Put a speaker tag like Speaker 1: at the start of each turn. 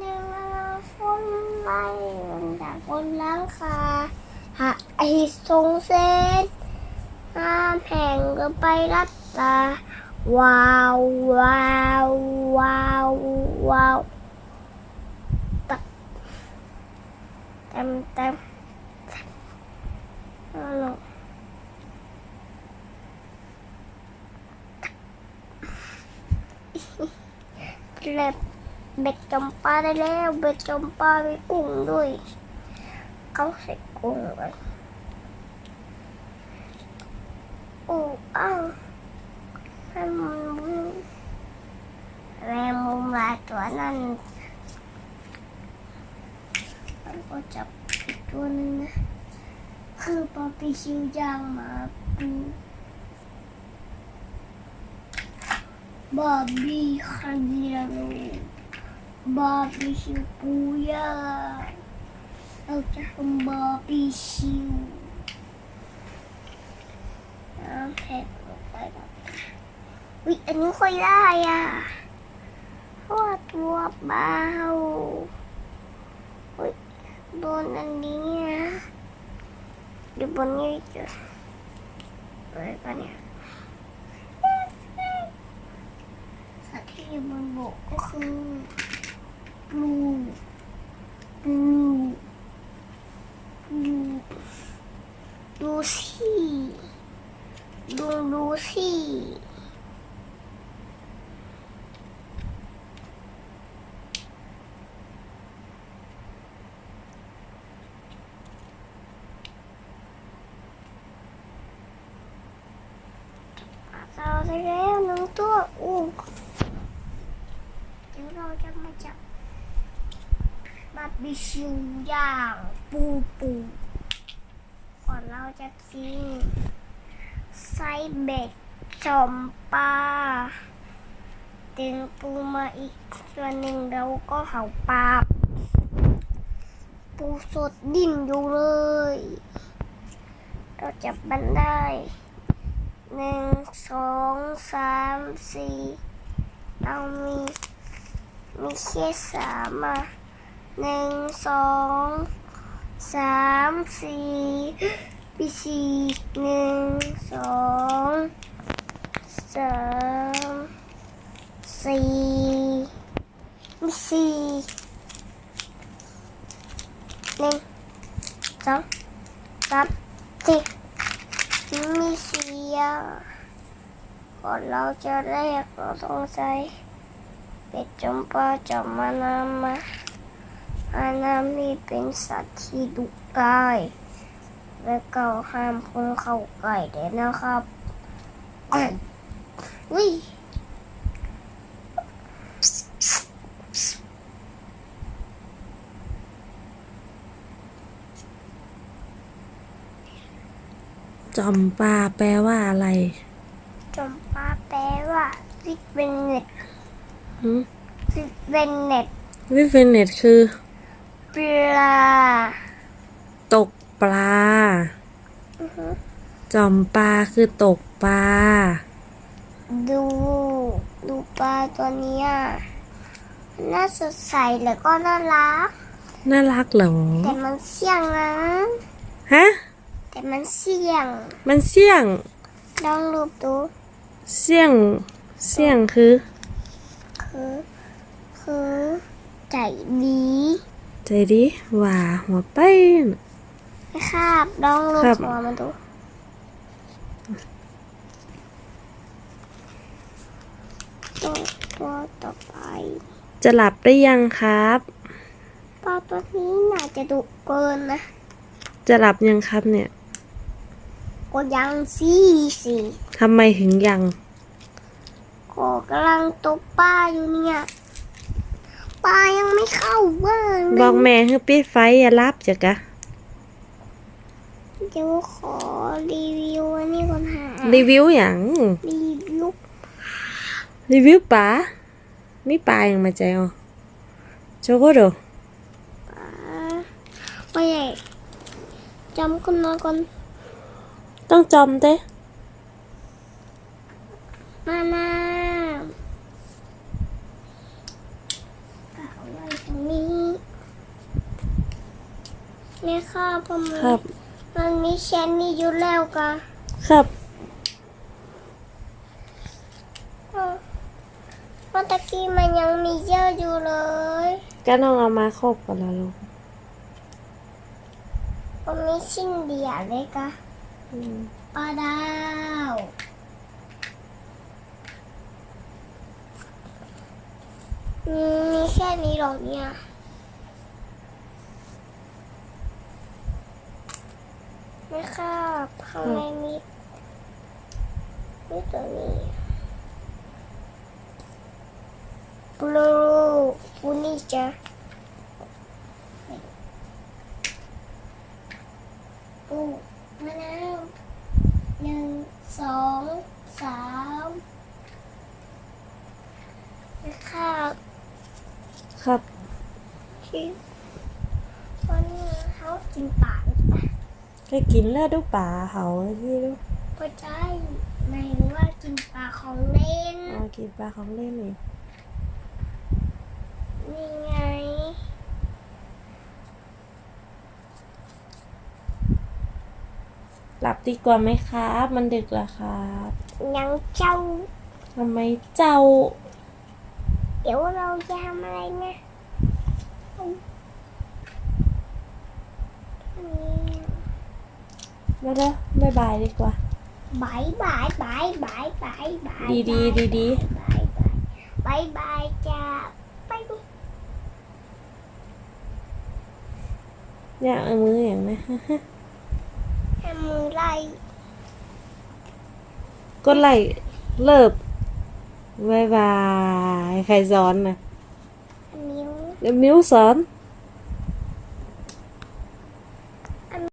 Speaker 1: เดินมาฝนไล่จากบนหลังคาหาไอ้ทรงเส้นน้ำแห่งก็ไปรับตา ว้าวว้าวว้าวว้าวตักเต็มเต็มเอาลงเล็บ เบ็ดจมปลาได้แล้วเบ็ดจมปลามีกุ้งด้วย เขาใส่กุ้งไว้โอ้อ้าวแม่มุมแม่มุมลายตัวนั้นมันก็จับอีกตัวหนึงนะคือปอปีชิวย่างหมาปูบาร์บี้คาเดียโลบาร์ บี้ชิวปูย่างเราจะทำบาร์บี้ชิวน้ำเผ็ดลงไปแบบวิอันนี้ค่อยได้อะเพราะว่าตัวเบาวิโดนอันนี้นะดูบนนี้จ้ะอะไรกันเนี่ยสัตว์ที่อยู่บนบกก็คือ ปลูปลูปลูดูสิดูดูสิเราได้แล้วหนึ่งตัวอู้เดี๋ยวเราจะมาจับ บาร์บีคิวย่างปูปูก่อนเราจะกินไส้เบ็ดจอมปลาดึงปูมาอีกส่วนหนึ่งเราก็เห่าปลาปูสดดิ้นอยู่เลย เราจับมันได้หนึ่งสองสามสี่เรามีมีแค่สามอะ หนึ่งสองสามสี่ปีสี่หนึ่งสองสามสี่มีสี่หนึ่งสองสามสี่มีสี่อะก่อนเราจะแรกเราต้องใช้เป็ดจมปลาจับมานามา อานามีเป็นสัตว์ที่ดุร้าย และก็ห้ามพุ่งเข้าใกล้เด็นะครับอุ้ย
Speaker 2: จอมปลาแปลว่าอะไร
Speaker 1: จมปาแปลว่าฟิกเวนเน็ต
Speaker 2: หืม
Speaker 1: ฟิกเวนเน็ต
Speaker 2: วิเฟเน็ตคือ
Speaker 1: ปลา
Speaker 2: ตกปลา
Speaker 1: อือฮึ
Speaker 2: จอมปลาคือตกปลา
Speaker 1: ดู ดูปลาตัวเนี้ยน่าสดใสแล้วก็น่ารัก
Speaker 2: น่ารักเหรอ
Speaker 1: แต่มันเสี่ยงนะ
Speaker 2: ฮะ
Speaker 1: แต่มันเสี่ยง
Speaker 2: มันเสี่ยง
Speaker 1: ลองรูปดู
Speaker 2: เสี่ยง เสี่ยงคือ
Speaker 1: คือ คือใจดี
Speaker 2: ใจดีว่าหัวไปน
Speaker 1: ครับลองรูป
Speaker 2: ครับ
Speaker 1: หัวมันดูตัวตัวต่อไป
Speaker 2: จะหลับได้ยังครับ
Speaker 1: ปลาตัวนี้น่าจะดุเกินนะ
Speaker 2: จะหลับยังครับเนี่ย
Speaker 1: ก็ยังสิสิ
Speaker 2: ทำไมถึงยัง
Speaker 1: ก็กำลังตกปลาอยู่เนี่ย ปลายังไม่เข้าบ้านเลย
Speaker 2: บอกแม่ให้ปิดไฟอย่าหลับจ้ะกะ
Speaker 1: เดี๋ยวขอรีวิวอันนี้ก่อนหา
Speaker 2: รีวิวอย่าง
Speaker 1: รีวิว
Speaker 2: รีวิวปลามีปลาอย่างมาใจอะโชโกโด
Speaker 1: ปลาไม่ใหญ่จำคนมาก่อน
Speaker 2: ต้องจอมเต้
Speaker 1: มาน้ำปลาเขาย ตรงนี้ เนี่ยค่ะพอมัน
Speaker 2: ครับ
Speaker 1: มันมีแชนนี่อยู่แล้วกะ
Speaker 2: ครับ
Speaker 1: อืมเมื่อตะกี้มันยังมีเยอะอยู่เลย
Speaker 2: ก็น้องเอามาครบกันแล้วลูก
Speaker 1: มันมีชิ้นเดียวเลยกะ
Speaker 2: อืม
Speaker 1: ปลาดาวอืมมีแค่นี้หรอกเนี่ย ไม่ครับข้างในมีมีตัวนี้บลูบูนี่จ้ะปูมะนาวหนึ่งสองสามนะครับ
Speaker 2: ครับ
Speaker 1: ที่วันนี้เขากินป่าหรือเป
Speaker 2: ก็กินแล้วดูป่าเขาที่ลูก
Speaker 1: ก็ใช่ไม่รู้ว่ากินปลาของเล่น
Speaker 2: เอากินปลาของเล่นอีก
Speaker 1: นี่ไง
Speaker 2: หลับดีกว่าไหมครับ มันดึกแล้วครับ
Speaker 1: ยังเจ้า
Speaker 2: ทำไมเจ้า
Speaker 1: เดี๋ยวเราจะทำอะไรนะอันนี้
Speaker 2: มาเด้อบายบายดีกว่า
Speaker 1: บายบายบายบายบายบาย
Speaker 2: ดีดีดีดี
Speaker 1: บายบา